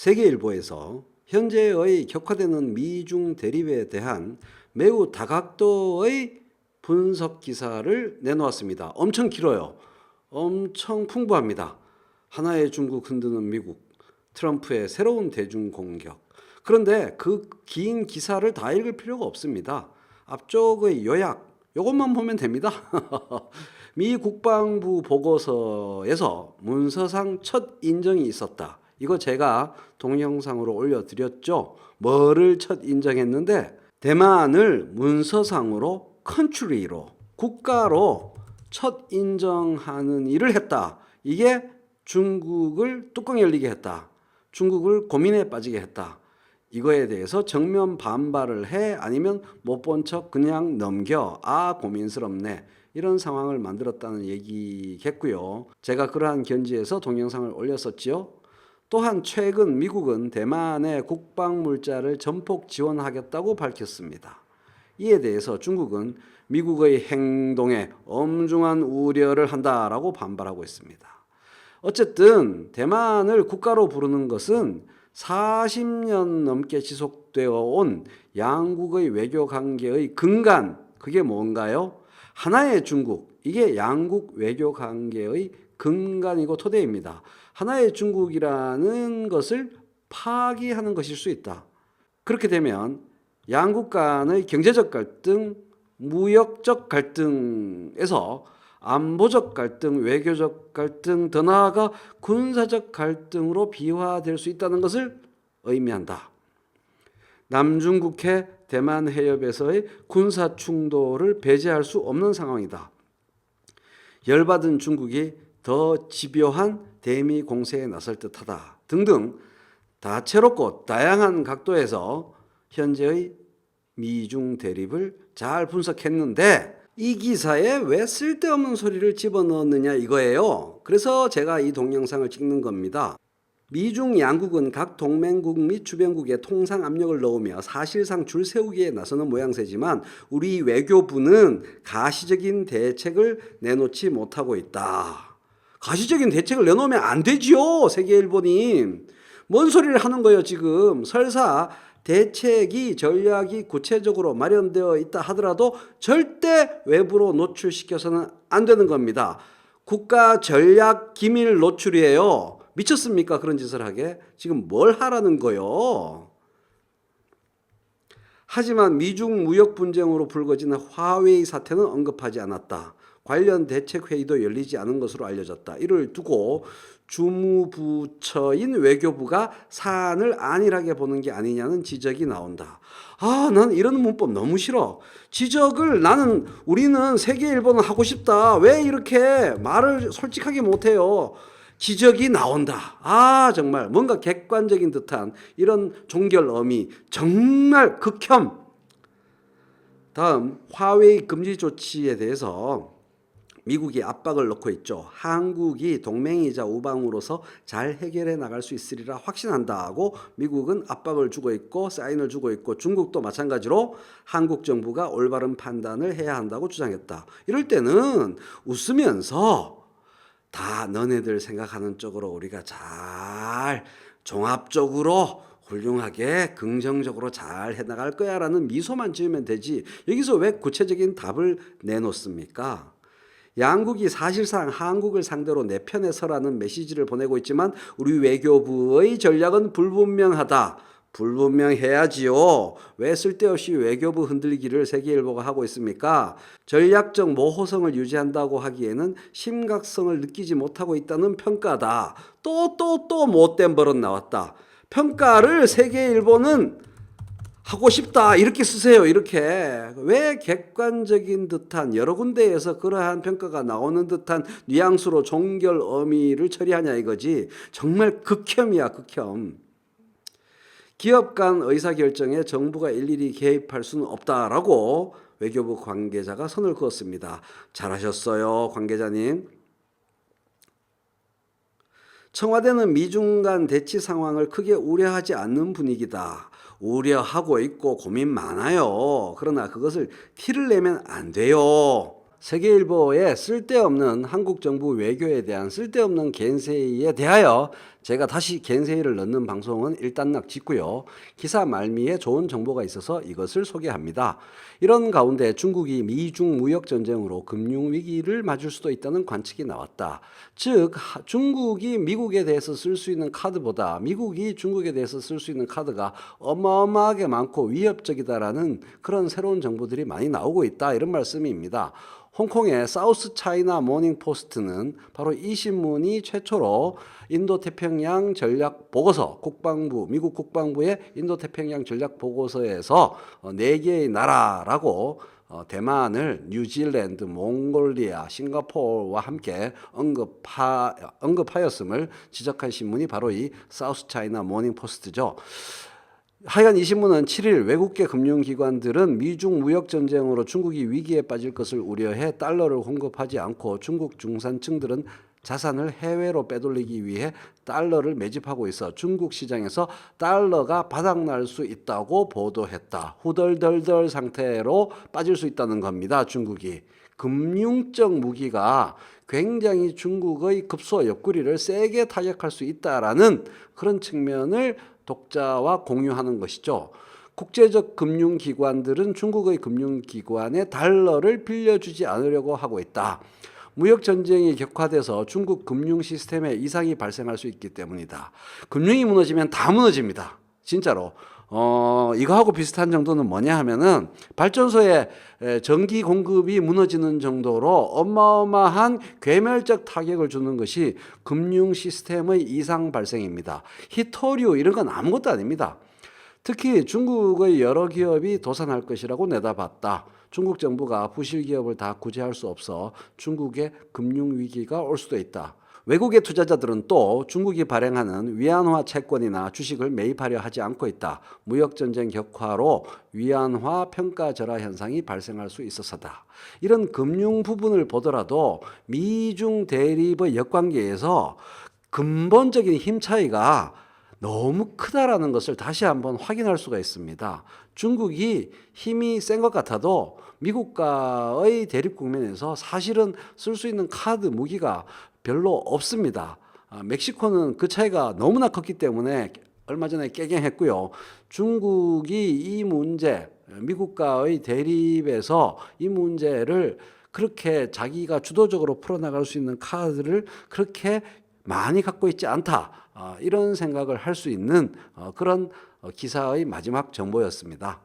세계일보에서 현재의 격화되는 미중 대립에 대한 매우 다각도의 분석 기사를 내놓았습니다. 엄청 길어요. 엄청 풍부합니다. 하나의 중국 흔드는 미국, 트럼프의 새로운 대중 공격. 그런데 그 긴 기사를 다 읽을 필요가 없습니다. 앞쪽의 요약, 요것만 보면 됩니다. 미 국방부 보고서에서 문서상 첫 인정이 있었다. 이거 제가 동영상으로 올려드렸죠. 뭐를 첫 인정했는데 대만을 문서상으로 컨트리로 국가로 첫 인정하는 일을 했다. 이게 중국을 뚜껑 열리게 했다. 중국을 고민에 빠지게 했다. 이거에 대해서 정면 반발을 해 아니면 못 본 척 그냥 넘겨 아 고민스럽네 이런 상황을 만들었다는 얘기겠고요. 제가 그러한 견지에서 동영상을 올렸었지요. 또한 최근 미국은 대만의 국방 물자를 전폭 지원하겠다고 밝혔습니다. 이에 대해서 중국은 미국의 행동에 엄중한 우려를 한다라고 반발하고 있습니다. 어쨌든 대만을 국가로 부르는 것은 40년 넘게 지속되어 온 양국의 외교 관계의 근간 그게 뭔가요? 하나의 중국 이게 양국 외교 관계의 근간이고 토대입니다. 하나의 중국이라는 것을 파기하는 것일 수 있다. 그렇게 되면 양국 간의 경제적 갈등, 무역적 갈등에서 안보적 갈등, 외교적 갈등, 더 나아가 군사적 갈등으로 비화될 수 있다는 것을 의미한다. 남중국해 대만 해협에서의 군사 충돌을 배제할 수 없는 상황이다. 열받은 중국이 더 집요한 대미 공세에 나설 듯하다. 등등 다채롭고 다양한 각도에서 현재의 미중 대립을 잘 분석했는데 이 기사에 왜 쓸데없는 소리를 집어넣었느냐 이거예요. 그래서 제가 이 동영상을 찍는 겁니다. 미중 양국은 각 동맹국 및 주변국에 통상 압력을 넣으며 사실상 줄 세우기에 나서는 모양새지만 우리 외교부는 가시적인 대책을 내놓지 못하고 있다. 가시적인 대책을 내놓으면 안 되지요, 세계일보님. 뭔 소리를 하는 거예요, 지금. 설사 대책이 전략이 구체적으로 마련되어 있다 하더라도 절대 외부로 노출시켜서는 안 되는 겁니다. 국가 전략 기밀 노출이에요. 미쳤습니까? 그런 짓을 하게? 지금 뭘 하라는 거요? 하지만 미중 무역 분쟁으로 불거진 화웨이 사태는 언급하지 않았다. 관련 대책 회의도 열리지 않은 것으로 알려졌다. 이를 두고 주무부처인 외교부가 사안을 안일하게 보는 게 아니냐는 지적이 나온다. 아, 난 이런 문법 너무 싫어. 지적을 나는 우리는 세계 일본을 하고 싶다. 왜 이렇게 말을 솔직하게 못해요? 지적이 나온다. 아, 정말 뭔가 객관적인 듯한 이런 종결 어미 정말 극혐. 다음 화웨이 금지 조치에 대해서 미국이 압박을 넣고 있죠. 한국이 동맹이자 우방으로서 잘 해결해 나갈 수 있으리라 확신한다고 미국은 압박을 주고 있고 사인을 주고 있고 중국도 마찬가지로 한국 정부가 올바른 판단을 해야 한다고 주장했다. 이럴 때는 웃으면서 다 너네들 생각하는 쪽으로 우리가 잘 종합적으로 훌륭하게 긍정적으로 잘 해나갈 거야 라는 미소만 지으면 되지 여기서 왜 구체적인 답을 내놓습니까? 양국이 사실상 한국을 상대로 내 편에 서라는 메시지를 보내고 있지만 우리 외교부의 전략은 불분명하다. 불분명해야지요. 왜 쓸데없이 외교부 흔들기를 세계일보가 하고 있습니까? 전략적 모호성을 유지한다고 하기에는 심각성을 느끼지 못하고 있다는 평가다. 또 또 또 못된 버릇 나왔다. 평가를 세계일보는 하고 싶다 이렇게 쓰세요 이렇게. 왜 객관적인 듯한 여러 군데에서 그러한 평가가 나오는 듯한 뉘앙스로 종결 어미를 처리하냐 이거지. 정말 극혐이야 극혐. 기업 간 의사결정에 정부가 일일이 개입할 수는 없다라고 외교부 관계자가 선을 그었습니다. 잘하셨어요 관계자님. 청와대는 미중 간 대치 상황을 크게 우려하지 않는 분위기다. 우려하고 있고 고민 많아요. 그러나 그것을 티를 내면 안 돼요. 세계일보에 쓸데없는 한국 정부 외교에 대한 쓸데없는 겐세이에 대하여 제가 다시 겐세이를 넣는 방송은 일단락 짓고요. 기사 말미에 좋은 정보가 있어서 이것을 소개합니다. 이런 가운데 중국이 미중 무역 전쟁으로 금융 위기를 맞을 수도 있다는 관측이 나왔다. 즉 하- 중국이 미국에 대해서 쓸 수 있는 카드보다 미국이 중국에 대해서 쓸 수 있는 카드가 어마어마하게 많고 위협적이다라는 그런 새로운 정보들이 많이 나오고 있다 이런 말씀입니다. 홍콩의 사우스 차이나 모닝 포스트는 바로 이 신문이 최초로 인도 태평양 전략 보고서 국방부 미국 국방부의 인도 태평양 전략 보고서에서 어, 네 개의 나라라고 어, 대만을 뉴질랜드, 몽골리아, 싱가포르와 함께 언급하, 언급하였음을 지적한 신문이 바로 이 사우스 차이나 모닝 포스트죠. 하여간 이 신문은 7일 외국계 금융기관들은 미중 무역 전쟁으로 중국이 위기에 빠질 것을 우려해 달러를 공급하지 않고 중국 중산층들은 자산을 해외로 빼돌리기 위해 달러를 매집하고 있어 중국 시장에서 달러가 바닥날 수 있다고 보도했다. 후덜덜덜 상태로 빠질 수 있다는 겁니다. 중국이. 금융적 무기가 굉장히 중국의 급소 옆구리를 세게 타격할 수 있다라는 그런 측면을 독자와 공유하는 것이죠. 국제적 금융기관들은 중국의 금융기관에 달러를 빌려주지 않으려고 하고 있다. 무역 전쟁이 격화돼서 중국 금융 시스템에 이상이 발생할 수 있기 때문이다. 금융이 무너지면 다 무너집니다. 진짜로. 어, 이거하고 비슷한 정도는 뭐냐 하면은 발전소에 에, 전기 공급이 무너지는 정도로 어마어마한 괴멸적 타격을 주는 것이 금융 시스템의 이상 발생입니다. 히토류 이런 건 아무것도 아닙니다. 특히 중국의 여러 기업이 도산할 것이라고 내다봤다. 중국 정부가 부실 기업을 다 구제할 수 없어 중국의 금융 위기가 올 수도 있다. 외국의 투자자들은 또 중국이 발행하는 위안화 채권이나 주식을 매입하려 하지 않고 있다. 무역 전쟁 격화로 위안화 평가 절하 현상이 발생할 수 있어서다. 이런 금융 부분을 보더라도 미중 대립의 역관계에서 근본적인 힘 차이가 너무 크다라는 것을 다시 한번 확인할 수가 있습니다. 중국이 힘이 센 것 같아도 미국과의 대립 국면에서 사실은 쓸 수 있는 카드 무기가 별로 없습니다. 아, 멕시코는 그 차이가 너무나 컸기 때문에 얼마 전에 깨갱했고요. 중국이 이 문제, 미국과의 대립에서 이 문제를 그렇게 자기가 주도적으로 풀어나갈 수 있는 카드를 그렇게 많이 갖고 있지 않다. 아, 이런 생각을 할 수 있는 어, 그런 어, 기사의 마지막 정보였습니다.